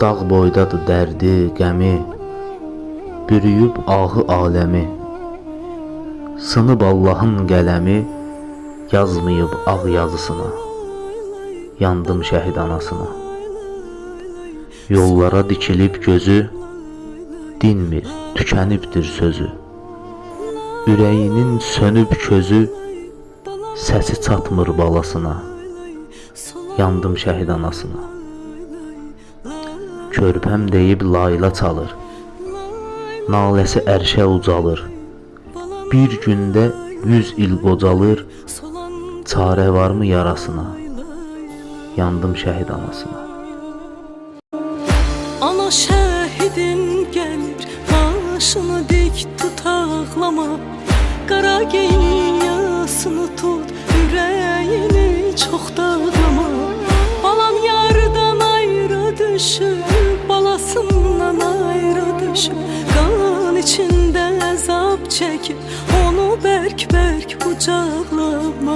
Dağ boydadır dərdi, qəmi, bürüyüb ahı aləmi. Sınıb Allahın qələmi, yazmayıb ağ yazısına. Yandım şəhid anasına. Yollara dikilib gözü, dinmir, tükənibdir sözü. Ürəyinin sönüb közü, səsi çatmır balasına. Yandım şəhid anasına. Körpəm deyib layla çalır. Naləsi ərşə ucalır. Bir gündə yüz il qocalır. Çarə varmı yarasına? Yandım şəhid anasına. Ana şəhidin gəlir Başını dik tut ağlama Qara geyin yasını tut Ürəyini çox dağlama Balam yardan ayrı düşüb çəkib Onu bərk-bərk qucaqlama